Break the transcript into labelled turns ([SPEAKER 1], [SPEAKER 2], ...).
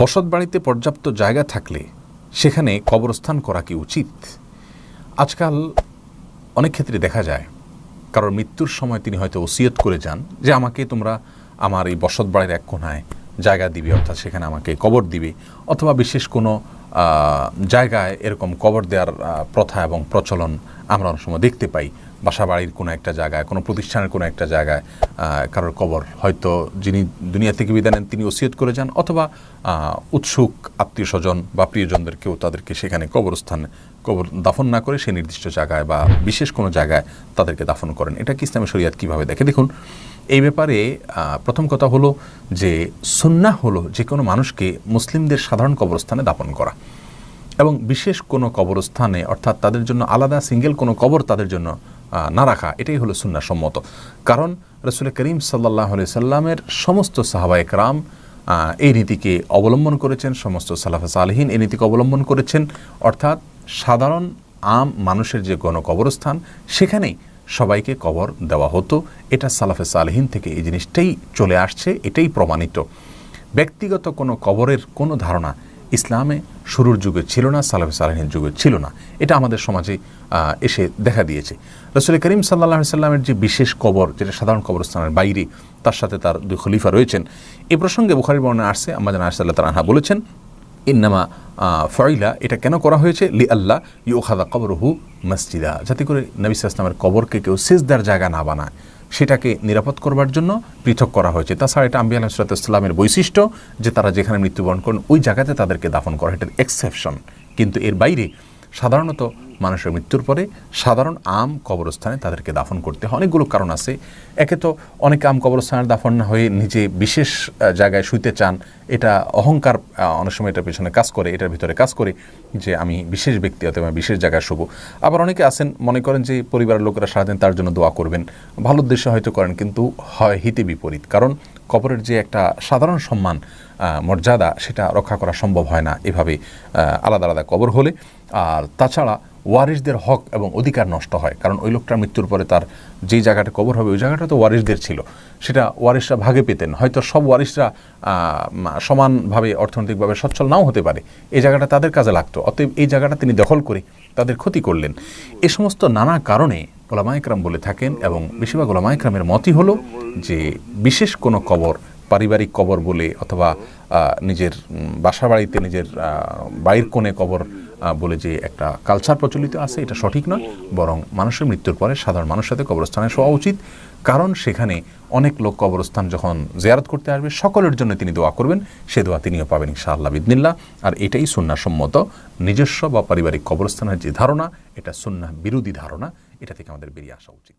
[SPEAKER 1] বসত বাড়িতে পর্যাপ্ত জায়গা থাকলে সেখানে কবরস্থান করা কি উচিত? আজকাল অনেক ক্ষেত্রে দেখা যায়, কারোর মৃত্যুর সময় তিনি হয়তো ওসিয়ত করে যান যে আমাকে তোমরা আমার এই বসত বাড়ির এক কোনায় জায়গা দিবে, অর্থাৎ সেখানে আমাকে কবর দিবে, অথবা বিশেষ কোনো জায়গায় এরকম কবর দেওয়ার প্রথা এবং প্রচলন আমরা অনেক সময় দেখতে পাই। বাসা বাড়ির কোনো একটা জায়গায়, কোনো প্রতিষ্ঠানের কোনো একটা জায়গায় কারোর কবর। হয়তো যিনি দুনিয়া থেকে বিদায় নেন, তিনি ওসিয়ত করে যান, অথবা উৎসুক আত্মীয় স্বজন বা প্রিয়জনদের কেউ তাদেরকে সেখানে কবরস্থানে, কবর দাফন না করে সেই নির্দিষ্ট জায়গায় বা বিশেষ কোনো জায়গায় তাদেরকে দাফন করেন। এটা কি ইসলামী শরিয়াত কীভাবে দেখে? দেখুন, এই ব্যাপারে প্রথম কথা হলো যে সুন্না হলো যে কোনো মানুষকে মুসলিমদের সাধারণ কবরস্থানে দাফন করা। এবং বিশেষ কোনো কবরস্থানে অর্থাৎ তাদের জন্য আলাদা সিঙ্গেল কোনো কবর তাদের জন্য না রাখা এটাই হলো সুন্না সম্মত। কারণ রসুল করিম সাল্লাহ সাল্লামের সমস্ত সাহাবা একরাম আহ, এই নীতিকে অবলম্বন করেছেন সমস্ত সালাফা সালহীন এই নীতিকে অবলম্বন করেছেন। অর্থাৎ সাধারণ আম মানুষের যে গণ কবরস্থান সেখানেই সবাইকে কবর দেওয়া হতো। এটা সালাফে সালহীন থেকে এই জিনিসটাই চলে আসছে এটাই প্রমাণিত। ব্যক্তিগত কোনো কবরের কোনো ধারণা ইসলামে শুরুর যুগে ছিল না সালাফ সালাহিনের যুগে ছিল না। এটা আমাদের সমাজে এসে দেখা দিয়েছে। রসুল করিম সাল্লাহ সাল্লামের যে বিশেষ কবর যেটা সাধারণ কবরস্থানের বাইরে তার সাথে তার দুই খলিফা রয়েছেন। এ প্রসঙ্গে বুখারির বর্ণনা আসছে আমাদের আসাল্লাহ তালা বলেছেন ইন্নামা আহ, ফয়লা এটা কেন করা হয়েছে? লি আল্লাহ ইউখাদা কবরহু মসজিদা। যাতে করে নবী ইসলামের কবরকে কেউ সেজদার জায়গা না বানায়। সেটাকে নিরাপদ করবার জন্য পৃথক করা হয়েছে। তাছাড়া এটা আম্বিয়া ইসলামের বৈশিষ্ট্য যে তারা যেখানে মৃত্যুবরণ করেন, ওই জায়গাতে তাদেরকে দাফন করা এটা এক্সেপশন কিন্তু এর বাইরে সাধারণত মানুষের মৃত্যুর পরে সাধারণ আম কবরস্থানে তাদেরকে দাফন করতে হয়। অনেকগুলো কারণ আছে। একে তো অনেক আম কবরস্থানের দাফন হয়ে নিজে বিশেষ জায়গায় শুইতে চান, এটা অহংকার অনেক সময় এটার পেছনে কাজ করে, এটার ভিতরে কাজ করে যে আমি বিশেষ ব্যক্তি, অথবা বিশেষ জায়গায় শুভ আবার অনেকে আছেন, মনে করেন যে পরিবারের লোকেরা সারাদিন তার জন্য দোয়া করবেন। ভালো উদ্দেশ্যে হয়তো করেন, কিন্তু হয় হিতে বিপরীত। কারণ কবরের যে একটা সাধারণ সম্মান মর্যাদা, সেটা রক্ষা করা সম্ভব হয় না। এভাবে আলাদা আলাদা কবর হলে। আর তাছাড়া ওয়ারিসদের হক এবং অধিকার নষ্ট হয়। কারণ ওই লোকটার মৃত্যুর পরে তার যেই জায়গাটা কবর হবে, ওই জায়গাটা তো ওয়ারিসদের ছিল। সেটা ওয়ারিসরা ভাগে পেতেন। হয়তো সব ওয়ারিসরা সমানভাবে, অর্থনৈতিকভাবে সচ্ছল নাও হতে পারে। এই জায়গাটা তাদের কাজে লাগতো। অতএব এই জায়গাটা তিনি দখল করে তাদের ক্ষতি করলেন। এ সমস্ত নানা কারণে ওলামা একরাম বলে থাকেন এবং বেশিরভাগ ওলামা একরামের মতই হলো যে, বিশেষ কোনো কবর পারিবারিক কবর বলে অথবা নিজের বাসা বাড়িতে নিজের বাড়ির কোণে কবর বলে যে একটা কালচার প্রচলিত আছে, এটা সঠিক নয়। বরং মানুষের মৃত্যুর পরে সাধারণ মানুষের সাথে কবরস্থানে শোয়া উচিত। কারণ সেখানে অনেক লোক কবরস্থান যখন জিয়ারত করতে আসবে, সকলের জন্য তিনি দোয়া করবেন। সে দোয়া তিনিও পাবেন ইনশাআল্লাহ বিদিনিল্লাহ আর এটাই সুন্নাসম্মত নিজস্ব বা পারিবারিক কবরস্থানের যে ধারণা, এটা সুন্না বিরোধী ধারণা, এটা থেকে আমাদের বেরিয়ে আসা উচিত।